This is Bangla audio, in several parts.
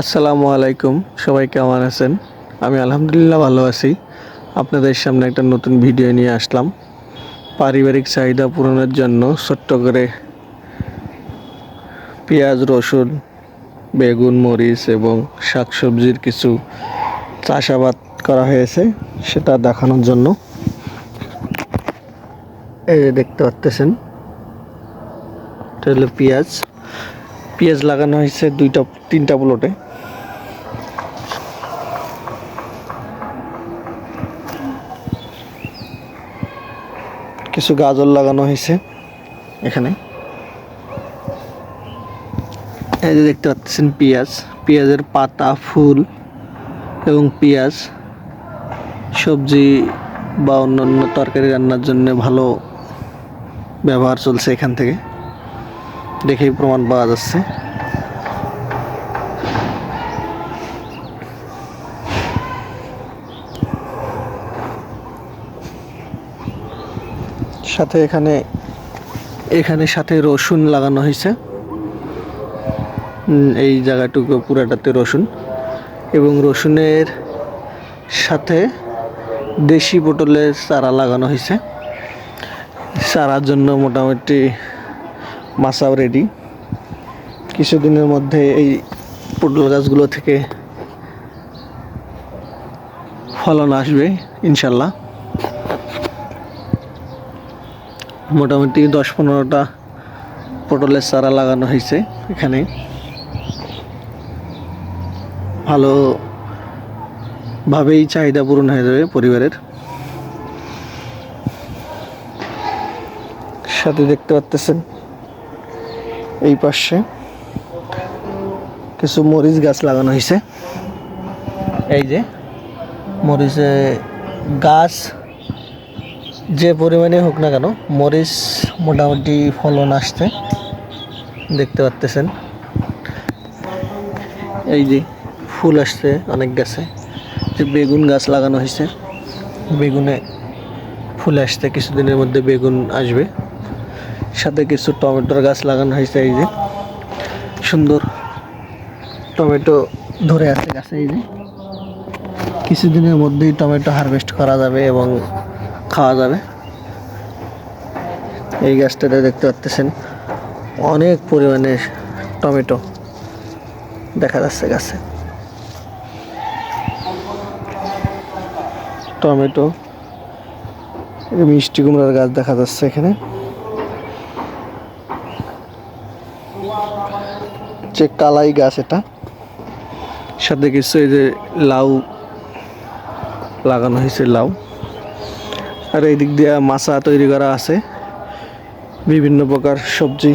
আসসালামু আলাইকুম। সবাই কেমন আছেন? আমি আলহামদুলিল্লাহ ভালো আছি। আপনাদের সামনে একটা নতুন ভিডিও নিয়ে আসলাম। পারিবারিক চাহিদা পূরণের জন্য ছোট্ট করে পেঁয়াজ, রসুন, বেগুন, মরিচ এবং শাকসবজির কিছু চাষাবাদ করা হয়েছে সেটা দেখানোর জন্য। এই দেখতে পাচ্তেছেন, এটা হলো পেঁয়াজ। পেঁয়াজ লাগানো হয়েছে দুইটা, তিনটা প্লটে কিছু গাজর লাগানো হয়েছে এখানে। এই যে দেখতে পাচ্ছেন পেঁয়াজ। পেঁয়াজের পাতা, ফুল এবং পেঁয়াজ। সবজি বা অন্যান্য তরকারি রান্নার জন্য ভালো ব্যবহার চলছে এখান থেকে। দেখেই প্রমাণ পাওয়া যাচ্ছে। সাথে এখানে এখানে সাথে রসুন লাগানো হয়েছে। এই জায়গাটুকু পুরাটাতে রসুন। এবং রসুনের সাথে দেশি পটলের চারা লাগানো হয়েছে। চারার জন্য মোটামুটি মাসাও রেডি কিছুদিনের মধ্যে এই পটল গাছগুলো থেকে ফলন আসবে, ইনশাল্লাহ। মোটামুটি দশ পনেরোটা পটলের চারা লাগানো হয়েছে এখানে। ভালো ভাবেই চাহিদা পূরণ হয়ে যাবে পরিবারের। সাথে দেখতে পাচ্তেছেন এই পাশে কিছু মরিচ গাছ লাগানো হয়েছে। এই যে মরিচে গাছ যে পরিমাণে হোক না কেন, মরিচ মোটামুটি ফলন আসছে। দেখতে পাচ্তেছেন। এই যে ফুল আসছে অনেক গাছে। যে বেগুন গাছ লাগানো হয়েছে। বেগুনে ফুল আসছে, কিছুদিনের মধ্যে বেগুন আসবে। সাথে কিছু টমেটোর গাছ লাগানো হয়েছে এই যে। সুন্দর টমেটো ধরে আছে গাছে এই যে। কিছুদিনের মধ্যেই টমেটো হারভেস্ট করা যাবে এবং খাওয়া যাবে। এই গাছটাতে দেখতে পাচ্তেছেন অনেক পরিমাণে টমেটো দেখা যাচ্ছে গাছে। টমেটো, মিষ্টি কুমড়ার গাছ দেখা যাচ্ছে এখানে। যে কালাই গাছ এটা। সাথে কিছু এই যে লাউ লাগানো হয়েছে, লাউ। আর এই দিক দিয়ে মাছা তৈরি করা আছে। বিভিন্ন প্রকার সবজি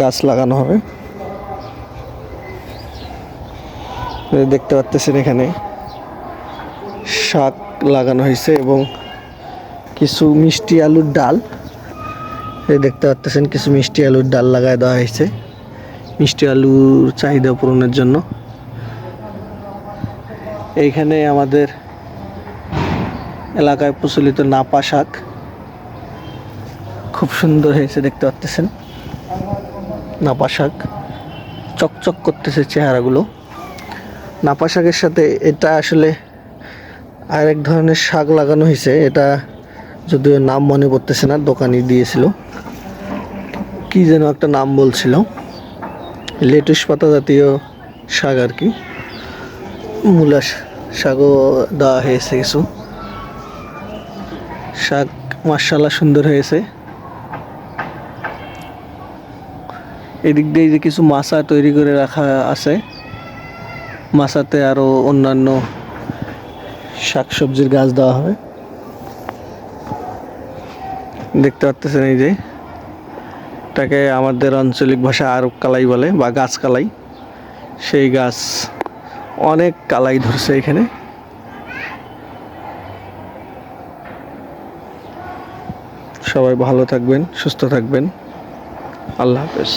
গাছ লাগানো হবে। দেখতে পাচ্ছেন এখানে শাক লাগানো হয়েছে এবং কিছু মিষ্টি আলুর ডাল। এই দেখতে পাচ্ছেন কিছু মিষ্টি আলুর ডাল লাগায় দেওয়া হয়েছে। মিষ্টি আলুর চাহিদা পূরণের জন্য। এইখানে আমাদের এলাকায় প্রচলিত নাপা শাক। খুব সুন্দর হয়েছে দেখতে পাচ্ছেন নাপা শাক। চকচক করতেছে চেহারাগুলো। নাপা শাকের সাথে এটা আসলে আরেক ধরনের শাক লাগানো হয়েছে। এটা যদিও নাম মনে পড়তেছে না, দোকানি দিয়েছিল। কি যেন একটা নাম বলছিল। লেটুস পাতা জাতীয় শাক আর কি। মূলা শাকও দেওয়া হয়েছে কিছু। শাক মার্শাল্লাহ সুন্দর হয়েছে। এদিক দিয়ে যে কিছু মাছা তৈরি করে রাখা আছে। মাছাতে আরও অন্যান্য শাকসবজির গাছ দেওয়া হবে। দেখতে পাচ্ছেন এই যে। এটাকে আমাদের আঞ্চলিক ভাষা আরব কালাই বলে বা গাছ কালাই। সেই গাছ অনেক কালাই ধরছে এখানে। সবাই ভালো থাকবেন, সুস্থ থাকবেন। আল্লাহ হাফেজ।